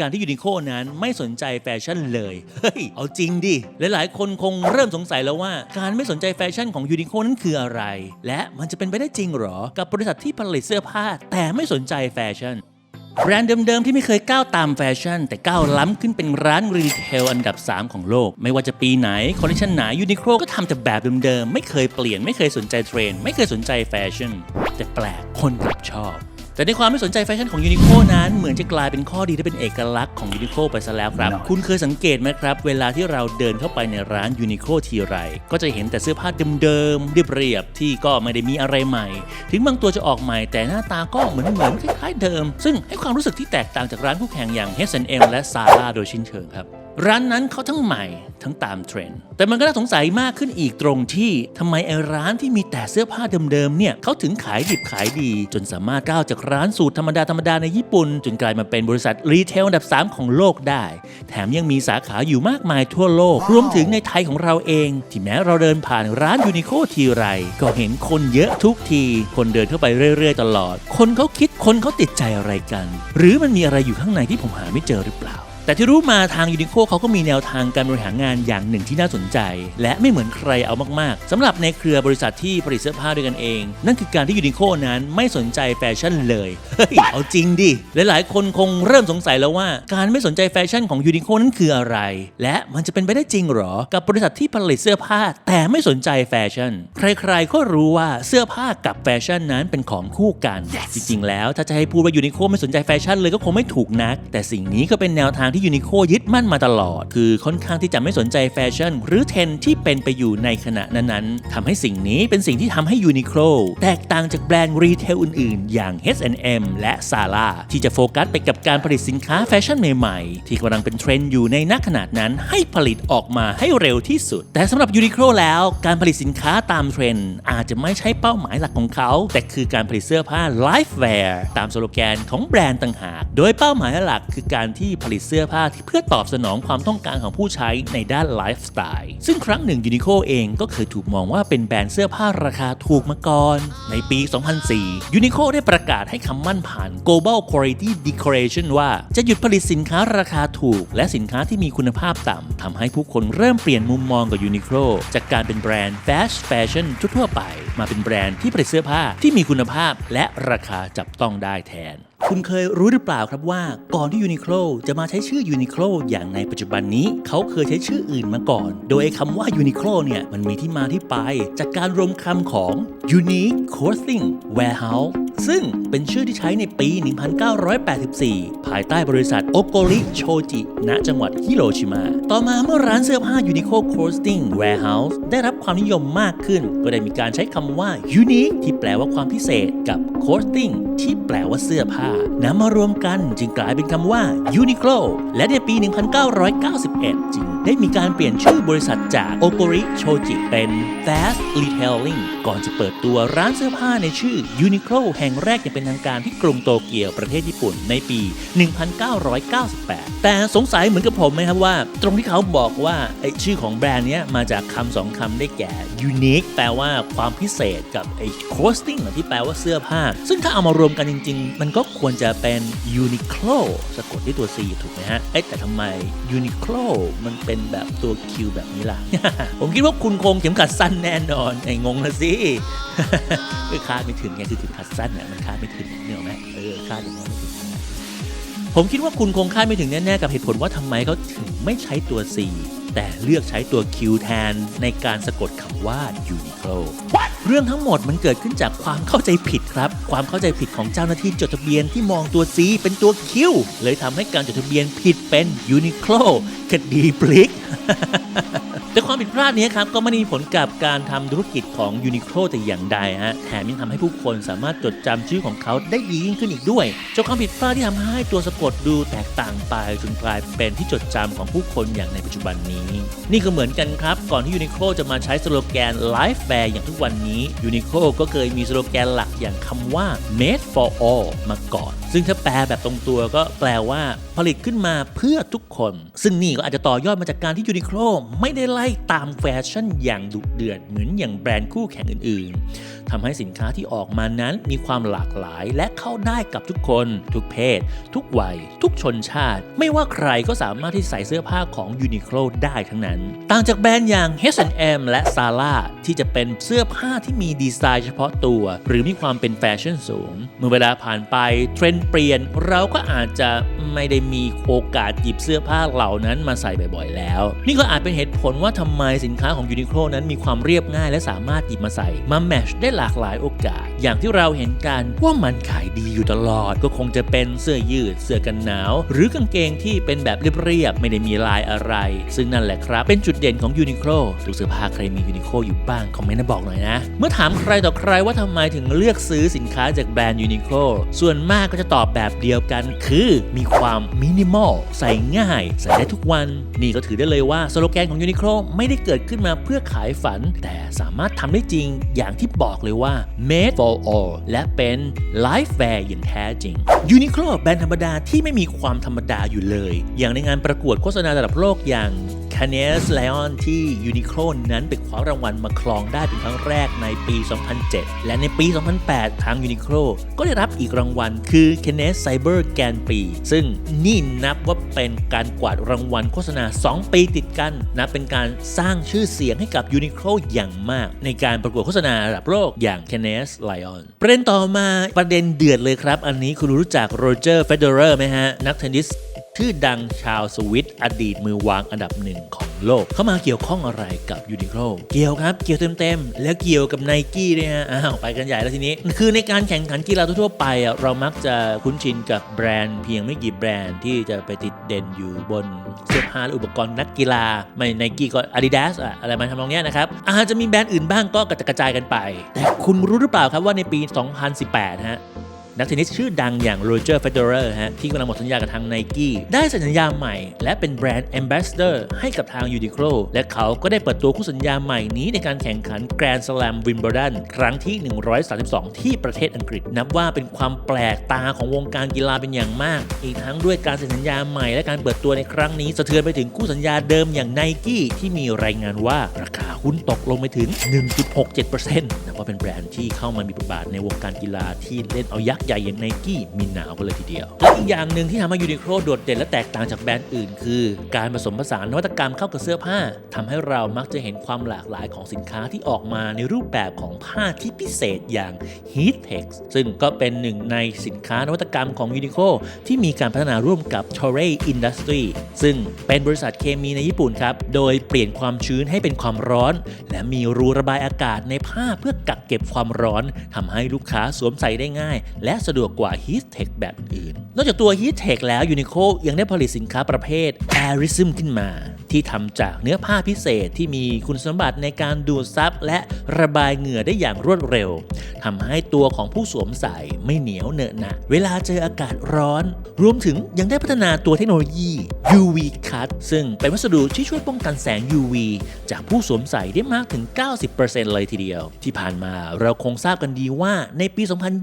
การที่ยูนิโคนั้นไม่สนใจแฟชั่นเลย เฮ้ย เอาจริงดิ หลายๆ คนคงเริ่มสงสัยแล้วว่า การไม่สนใจแฟชั่นของยูนิโคนั้นคืออะไร และมันจะเป็นไปได้จริงหรอ กับบริษัทที่ผลิตเสื้อผ้า แต่ไม่สนใจแฟชั่นแบรนด์เดิมๆที่ไม่เคยก้าวตามแฟชั่น แต่ก้าวล้ำขึ้นเป็นร้านรีเทลอันดับ 3 ของโลก ไม่ว่าจะปีไหน คอลเลคชันไหนยูนิโคลก็ทำแต่แบบเดิมๆไม่เคยเปลี่ยนไม่เคยสนใจเทรนด์ไม่เคยสนใจแฟชั่น แต่แปลกคนกลับชอบ แต่ในความไม่สนใจแฟชั่นของยูนิโคนั้นเหมือนจะกลายเป็นข้อดีที่เป็นเอกลักษณ์ของยูนิโคไปซะแล้วครับ คุณเคยสังเกตไหมครับ เวลาที่เราเดินเข้าไปในร้านยูนิโคทีไร ก็จะเห็นแต่เสื้อผ้าเดิมๆเรียบๆที่ก็ไม่ได้มีอะไรใหม่ ถึงบางตัวจะออกใหม่แต่หน้าตาก็เหมือนเหมือนๆคล้ายๆเดิม ซึ่งให้ความรู้สึกที่แตกต่างจากร้านคู่แข่งอย่าง H&M และ Zara โดยชิ้นเชิงครับ ร้านนั้นเขาทั้งใหม่ทั้งตามเทรนด์แต่มันก็น่าสงสัยมากขึ้นอีกตรงที่ทำไมไอ้ร้านที่มีแต่เสื้อผ้าเดิมๆเนี่ยเขาถึงขายดิบขายดี จนสามารถก้าวจากร้านสูตรธรรมดาธรรมดาในญี่ปุ่น จนกลายมาเป็นบริษัทรีเทลอันดับ 3 ของโลกได้ แถมยังมีสาขาอยู่มากมายทั่วโลก รวมถึงในไทยของเราเอง ที่แม้เราเดินผ่านร้านยูนิโคทีไร ก็เห็นคนเยอะทุกที คนเดินเข้าไปเรื่อยๆ ตลอด คนเขาคิดคนเขาติดใจอะไรกัน หรือมันมีอะไรอยู่ข้างในที่ผมหาไม่เจอหรือเปล่า แต่ที่รู้มาทางยูนิโคเขาก็มีแนวทางการบริหารงานอย่างหนึ่งที่น่าสนใจ และไม่เหมือนใครเอามากๆสำหรับในเครือบริษัทที่ผลิตเสื้อผ้าด้วยกันเอง นั่นคือการที่ยูนิโคนั้นไม่สนใจแฟชั่นเลยเฮ้ยเอาจริงดิหลายๆคนคงเริ่มสงสัยแล้วว่า การไม่สนใจแฟชั่นของยูนิโคนั้นคืออะไร และมันจะเป็นไปได้จริงหรอ กับบริษัทที่ผลิตเสื้อผ้า แต่ไม่สนใจแฟชั่น ใครๆก็รู้ว่าเสื้อผ้ากับแฟชั่นนั้นเป็นของคู่กันจริงๆ แล้วถ้าจะให้พูดว่ายูนิโคไม่สนใจแฟชั่นเลยก็คงไม่ถูกนัก แต่สิ่งนี้ก็เป็นแนวทางที่ยูนิโคยึดมั่นมาตลอด คือค่อนข้างที่จะไม่สนใจแฟชั่น หรือเทรนที่เป็นไปอยู่ในขณะนั้นๆทำให้สิ่งนี้เป็นสิ่งที่ทำให้ยูนิโคแตกต่างจากแบรนด์รีเทลอื่นๆ อย่าง H&M และ Zara ที่จะโฟกัสไปกับการผลิตสินค้าแฟชั่นใหม่ๆ ที่กำลังเป็นเทรนด์อยู่ในนักขนาดนั้นให้ผลิตออกมาให้เร็วที่สุด แต่สำหรับยูนิโคแล้วการผลิตสินค้าตามเทรนด์อาจจะไม่ใช่เป้าหมายหลักของเขา แต่คือการผลิตเสื้อผ้า Lifewear ตามสโลแกนของแบรนด์ต่างหาก โดยเป้าหมายหลักคือการที่ผลิตเสื้อผ้าที่เพื่อตอบสนองความต้องการของผู้ใช้ในด้านไลฟ์สไตล์ ซึ่งครั้งหนึ่งยูนิโคเองก็เคยถูกมองว่าเป็นแบรนด์เสื้อผ้าราคาถูกมาก่อน ในปี 2004ยูนิโคได้ประกาศให้คำมั่นผ่าน Global Quality Declaration ว่าจะหยุดผลิตสินค้าราคาถูก และสินค้าที่มีคุณภาพต่ำทำให้ผู้คนเริ่มเปลี่ยนมุมมองกับยูนิโคลจากการเป็นแบรนด์ fast fashion ทั่วไป มาเป็นแบรนด์ที่ผลิตเสื้อผ้าที่มีคุณภาพและราคาจับต้องได้แทนคุณเคยรู้หรือเปล่าครับว่าก่อนที่ยูนิโคลจะมาใช้ชื่อยูนิโคลอย่างในปัจจุบันนี้ เขาเคยใช้ชื่ออื่นมาก่อน โดยคำว่ายูนิโคลเนี่ย มันมีที่มาที่ไป จากการรวมคำของ Unique Clothing Warehouse ซึ่งเป็นชื่อที่ใช้ในปี 1984 ภายใต้บริษัทโอโกริโชจิณจังหวัดฮิโรชิมา ต่อมาเมื่อร้านเสื้อผ้า Uniqlo Clothing Warehouse ได้รับความนิยมมากขึ้น ก็ได้มีการใช้คำว่า Unique ที่แปลว่าความพิเศษกับ Clothing ที่แปลว่าเสื้อผ้านำมารวมกันจึงกลายเป็นคำว่า Uniqlo และในปี 1991 จึง ได้มีการเปลี่ยนชื่อบริษัทจากโอโกริโชจิเป็น Fast Retailing ก่อนจะเปิดตัวร้านเสื้อผ้าในชื่อ Uniqlo แห่งแรกอย่างเป็นทางการที่กรุงโตเกียวประเทศญี่ปุ่นในปี 1998 แต่สงสัยเหมือนกับผมไหมครับว่า ตรงที่เขาบอกว่าไอชื่อของแบรนด์เนี้ยมาจากคำสองคำได้แก่ unique แปลว่าความพิเศษกับไอ้ clothing ที่แปลว่าเสื้อผ้า ซึ่งถ้าเอามารวมกันจริง ๆ มันก็ควรจะเป็น uniqlo สะกดด้วยตัว c ถูกไหมฮะ เอ๊ะแต่ทำไม uniqlo มันเป็นแบบตัว q แบบนี้ล่ะ ผมคิดว่าคุณคงเข็มขัดสั้นแน่นอนไอ้งงละสิคือคาดไม่ถึงไงคือเข็มขัดสั้นเนี่ยมันคาดไม่ถึงเนี่ยไหมเออคาดอย่างนั้นไม่ถึงผมคิดว่าคุณคงคาดไม่ถึงแน่ๆกับเหตุผลว่าทำไมเขาถึงไม่ใช้ตัว C แต่เลือกใช้ตัว Q แทนในการสะกดคำว่า Uniqlo เรื่องทั้งหมดมันเกิดขึ้นจากความเข้าใจผิดครับ ความเข้าใจผิดของเจ้าหน้าที่จดทะเบียนที่มองตัว C เป็นตัว Q เลยทำให้การจดทะเบียนผิดเป็น Uniqlo คดีพลิก แต่ความผิดพลาดนี้ครับก็ไม่ได้มีผลกับการทำธุรกิจของยูนิโคลแต่อย่างใดฮะแถมยังทำให้ผู้คนสามารถจดจำชื่อของเขาได้ดียิ่งขึ้นอีกด้วยจากความผิดพลาดที่ทำให้ตัวสะกดดูแตกต่างไปจนกลายเป็นที่จดจำของผู้คนอย่างในปัจจุบันนี้ นี่ก็เหมือนกันครับ ก่อนที่ยูนิโคลจะมาใช้สโลแกน Life Fair อย่างทุกวันนี้ยูนิโคลก็เคยมีสโลแกนหลักอย่างคำว่า Made for All มาก่อน ซึ่งถ้าแปลแบบตรงตัวก็แปลว่าผลิตขึ้นมาเพื่อทุกคน ซึ่งนี่ก็อาจจะต่อยอดมาจากการที่ยูนิโคลไม่ได้ไล่ตามแฟชั่นอย่างดุเดือดเหมือนอย่างแบรนด์คู่แข่งอื่นๆทำให้สินค้าที่ออกมานั้นมีความหลากหลายและเข้าได้กับทุกคน ทุกเพศ ทุกวัย ทุกชนชาติ ไม่ว่าใครก็สามารถที่ใส่เสื้อผ้าของ Uniqlo ได้ทั้งนั้น ต่างจากแบรนด์อย่าง H&M และ Zara ที่จะเป็นเสื้อผ้าที่มีดีไซน์เฉพาะตัว หรือมีความเป็นแฟชั่นสูง เมื่อเวลาผ่านไปเทรนด์เปลี่ยนเราก็อาจจะไม่ได้มีโอกาสหยิบเสื้อผ้าเหล่านั้นมาใส่บ่อยๆแล้ว นี่ก็อาจเป็นเหตุผลว่าทำไมสินค้าของ Uniqlo นั้นมีความเรียบง่ายและสามารถหยิบมาใส่ มาแมชได้หลากหลายโอกาส อย่างที่เราเห็นกันว่ามันขายดีอยู่ตลอด ก็คงจะเป็นเสื้อยืด เสื้อกันหนาว หรือกางเกงที่เป็นแบบเรียบๆไม่ได้มีลายอะไร ซึ่งนั่นแหละครับ เป็นจุดเด่นของ Uniqlo ดูเสื้อผ้าใครมี Uniqlo อยู่บ้างคอมเมนต์มาบอกหน่อยนะ เมื่อถามใครต่อใครว่าทำไมถึงเลือกซื้อสินค้าจากแบรนด์ Uniqlo ส่วนมากก็จะตอบแบบเดียวกัน คือมีความมินิมอลใส่ง่าย ใส่ได้ทุกวัน นี่ก็ถือได้เลยว่าสโลแกนของ Uniqlo ไม่ได้เกิดขึ้นมาเพื่อขายฝัน แต่สามารถทำได้จริง อย่างที่บอกเลยว่า made for all และเป็น life fair อย่างแท้จริง Uniqlo แบรนด์ธรรมดาที่ไม่มีความธรรมดาอยู่เลย อย่างในงานประกวดโฆษณาระดับโลกอย่าง c a n e s Lion ที่ Uniqlo นั้นไปคว้ารางวัลมาครองได้เป็นครั้งแรกในปี 2007 และในปี 2008 ทาง Uniqlo ก็ได้รับอีกรางวัล คือ c a n e s Cyber แกนปี ซึ่งนี่นับว่าเป็นการกวาดรางวัลโฆษณา 2 ปีติดกันนับเป็นการสร้างชื่อเสียงให้กับ Uniqlo อย่างมาก ในการประกวดโฆษณาระดับโลกอย่าง c a n e s Lion ประเด็นต่อมาประเด็นเดือดเลยครับ อันนี้คุณรู้จักโรเจอร์เฟเดอร์ไหมฮะนักเทนนิส ชื่อดังชาวสวิตอดีตมือวางอันดับหนึ่งของโลก เข้ามาเกี่ยวข้องอะไรกับยูนิโคลเกี่ยวครับ เกี่ยวเต็มๆ แล้วเกี่ยวกับไนกี้ด้วยฮะอ้าวไปกันใหญ่แล้วทีนี้ คือในการแข่งขันกีฬาทั่วไปอะเรามักจะคุ้นชินกับแบรนด์เพียงไม่กี่แบรนด์ที่จะไปติดเด่นอยู่บนเสื้อผ้าอุปกรณ์นักกีฬา ไม่ไนกี้ก็ Adidas อะอะไรมาทำนองเนี้ยนะครับอาจจะมีแบรนด์อื่นบ้างก็กระจัดกระจายกันไป แต่คุณรู้หรือเปล่าครับว่าในปี 2018 ฮะ นักเทนนิสชื่อดังอย่างโรเจอร์เฟเดอร์ฮะที่กำลังหมดสัญญากับทางไนกี้ได้สัญญาใหม่ และเป็นแบรนด์แอมบ s สเดอร์ให้กับทางยูนิโคลและเขาก็ได้เปิดตัวคู่สัญญาใหม่นี้ในการแข่งขันแกรนด์สแลมวินเบ l ดันครั้งที่ 132 ที่ประเทศอังกฤษ นับว่าเป็นความแปลกตาของวงการกีฬาเป็นอย่างมาก อีกทั้งด้วยการเซ็นสัญญาใหม่และการเปิดตัวในครั้งนี้สะเทือนไปถึงคู่สัญญาเดิมอย่างไนกี้ที่มีรายงานว่าราคาหุ้นตกลงไปถึง 1.67%นับ ว่าเป็นแบรนด์ที่เข้ามามีบทบาทในวงการกีฬาที่เล่นเอายักษ์ใหญ่อย่างไนกี้มีหนาวกันเลยทีเดียวและอีกอย่างหนึ่งที่ทำให้ยูนิโคลโดดเด่นและแตกต่างจากแบรนด์อื่น คือ การผสมผสานนวัตกรรมเข้ากับเสื้อผ้าทำให้เรามักจะเห็นความหลากหลายของสินค้าที่ออกมาในรูปแบบของผ้าที่พิเศษอย่าง Heatex ซึ่งก็เป็นหนึ่งในสินค้านวัตกรรมของยูนิโคลที่มีการพัฒนาร่วมกับ Torrey Industry ซึ่งเป็นบริษัทเคมีในญี่ปุ่นครับ โดยเปลี่ยนความชื้นให้เป็นความร้อน และมีรูระบายอากาศในผ้าเพื่อกักเก็บความร้อนทำให้ลูกค้าสวมใส่ได้ง่าย และสะดวกกว่า Heat Tech แบบอื่น นอกจากตัว Heat Tech แล้ว Uniqlo ยังได้ผลิตสินค้าประเภท Airism ขึ้นมา ที่ทำจากเนื้อผ้าพิเศษที่มีคุณสมบัติในการดูดซับและระบายเหงื่อได้อย่างรวดเร็วทำให้ตัวของผู้สวมใส่ไม่เหนียวเหนอะหนะเวลาเจออากาศร้อน รวมถึงยังได้พัฒนาตัวเทคโนโลยี UV Cut ซึ่งเป็นวัสดุที่ช่วยป้องกันแสง UV จากผู้สวมใส่ได้มากถึง 90%เลยทีเดียว ที่ผ่านมาเราคงทราบกันดีว่าในปี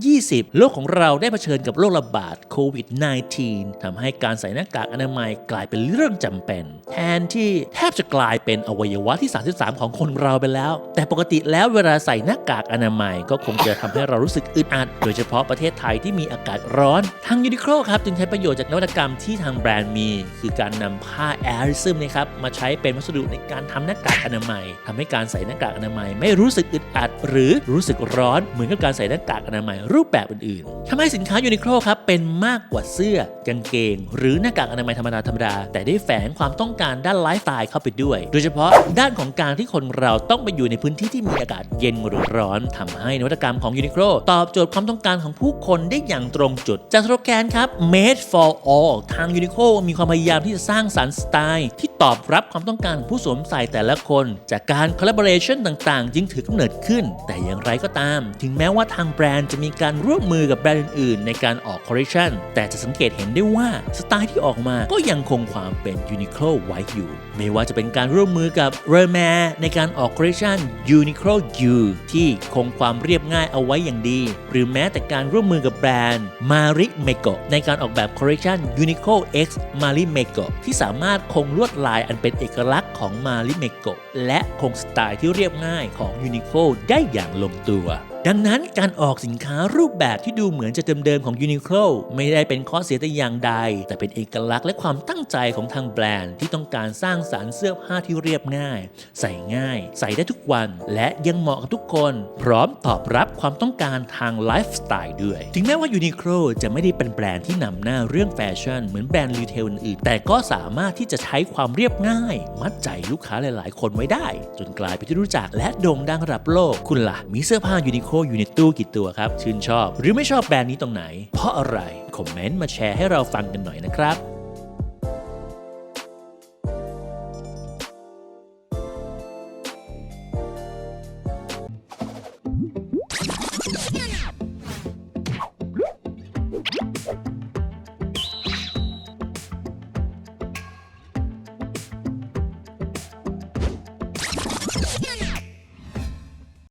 2020 โลกของเราได้เผชิญกับโรคระบาดโควิด -19 ทำให้การใส่หน้ากากอนามัยกลายเป็นเรื่องจำเป็น แทนที่แทบจะกลายเป็นอวัยวะที่ 33 ของคนเราไปแล้ว แต่ปกติแล้วเวลาใส่หน้ากากอนามัย ก็คงจะทำให้เรารู้สึกอึดอัด โดยเฉพาะประเทศไทยที่มีอากาศร้อน ทางยูนิโคลครับจึงใช้ประโยชน์จากนวัตกรรมที่ทางแบรนด์มี คือการนำผ้าแอริซึมนะครับมาใช้เป็นวัสดุในการทำหน้ากากอนามัยทำให้การใส่หน้ากากอนามัย ไม่รู้สึกอึดอัด หรือรู้สึกร้อนเหมือนกับการใส่หน้ากากอนามัยรูปแบบอื่นๆทำให้สินค้ายูนิโคลครับเป็นมากกว่าเสื้อกางเกง หรือหน้ากากอนามัยธรรมดาธรรมดาแต่ได้แฝงความต้องการด้านไลฟ์สไตล์เข้าไปด้วย โดยเฉพาะด้านของการที่คนเราต้องไปอยู่ในพื้นที่ที่มีอากาศเย็นหรือร้อนทำให้นวัตกรรมของยูนิโคลตอบโจทย์ความต้องการของผู้คนได้อย่างตรงจุด จากสโลแกนครับ made for all ทางยูนิโคลมีความพยายามที่จะสร้างสรรค์สไตล์ที่ตอบรับความต้องการของผู้สวมใส่แต่ละคน จากการ collaboration ต่างๆ จึงถือกำเนิดขึ้น แต่อย่างไรก็ตาม ถึงแม้ว่าทางแบรนด์จะมีการร่วมมือกับแบรนด์อื่นๆ ในการออกคอลเลคชันแต่จะสังเกตเห็นได้ว่าสไตล์ที่ออกมาก็ยังคงความเป็นยูนิโคลไว้อยู่ไม่ว่าจะเป็นการร่วมมือกับ r e m a ในการออกคอลเลคชัน Uniqlo U ที่คงความเรียบง่ายเอาไว้อย่างดี หรือแม้แต่การร่วมมือกับแบรนด์ Mari m e g o ในการออกแบบคอลเลคชัน Uniqlo X Mari m e g o ที่สามารถคงลวดลายอันเป็นเอกลักษณ์ของ Mari m e g o และคงสไตล์ที่เรียบง่ายของ Uniqlo ได้อย่างลงตัว ดังนั้นการออกสินค้ารูปแบบที่ดูเหมือนจะเดิมๆของ Uniqlo ไม่ได้เป็นข้อเสียแต่อย่างใด แต่เป็นเอกลักษณ์และความตั้งใจของทางแบรนด์ที่ต้องการสร้างสารรค์เสื้อผ้าที่เรียบง่าย ใส่ง่าย ใส่ได้ทุกวัน และยังเหมาะกับทุกคน พร้อมตอบรับความต้องการทางไลฟ์สไตล์ด้วย ถึงแม้ว่า Uniqlo จะไม่ได้เป็นแบรนด์ที่นำหน้าเรื่องแฟชั่นเหมือนแบรนด์รีเทลอื่นๆแต่ก็สามารถที่จะใช้ความเรียบง่าย มัดใจลูกค้าหลาย ๆ คนไว้ได้ จนกลายเป็นที่รู้จักและโด่งดังระดับโลกคุณล่ะมีเสื้อผ้า Uniqlo อยู่ในตู้กี่ตัวครับ ชื่นชอบ หรือไม่ชอบแบรนด์นี้ตรงไหน เพราะอะไร คอมเมนต์มาแชร์ให้เราฟังกันหน่อยนะครับ